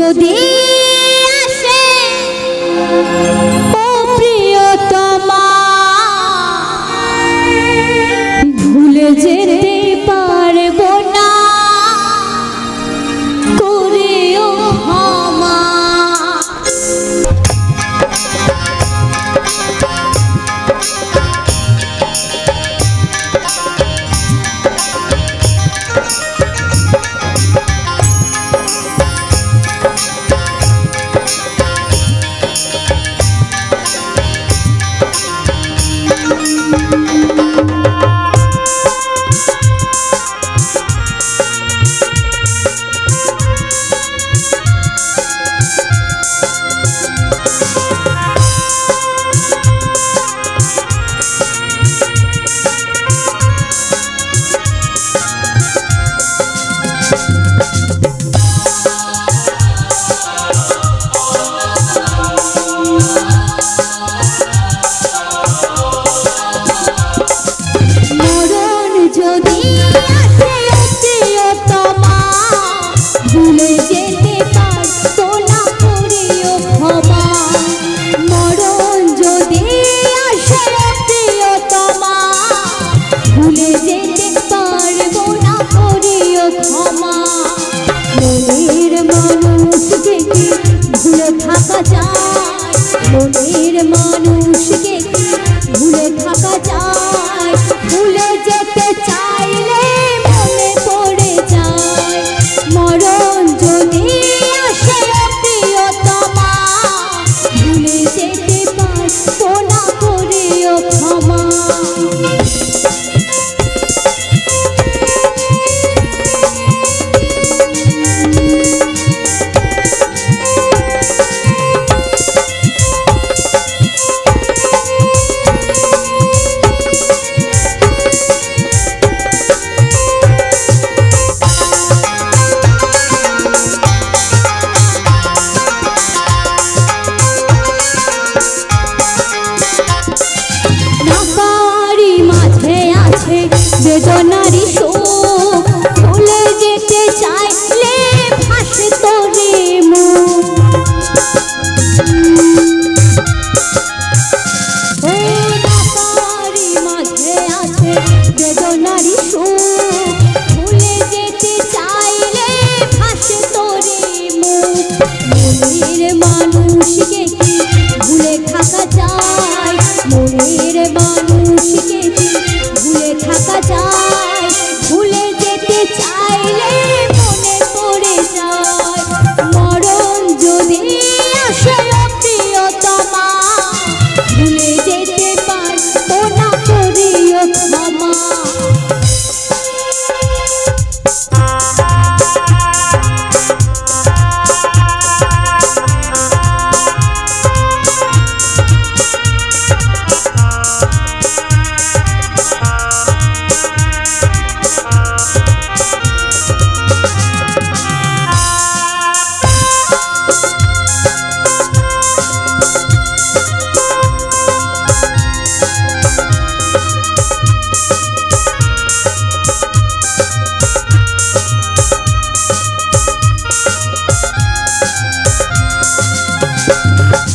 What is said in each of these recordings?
যদি ক্ষমা বেদনা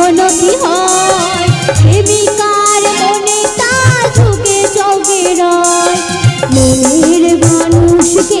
কখনো কি হয় প্রেমিকার মনে তা ঝুঁকে চোখে রয়। মনের মানুষকে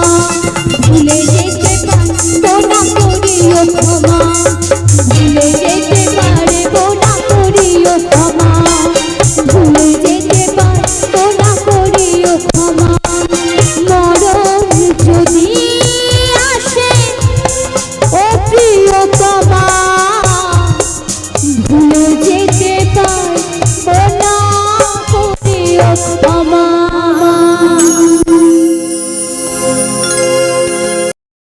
ভুলে যেতে পারব না। করেও আমার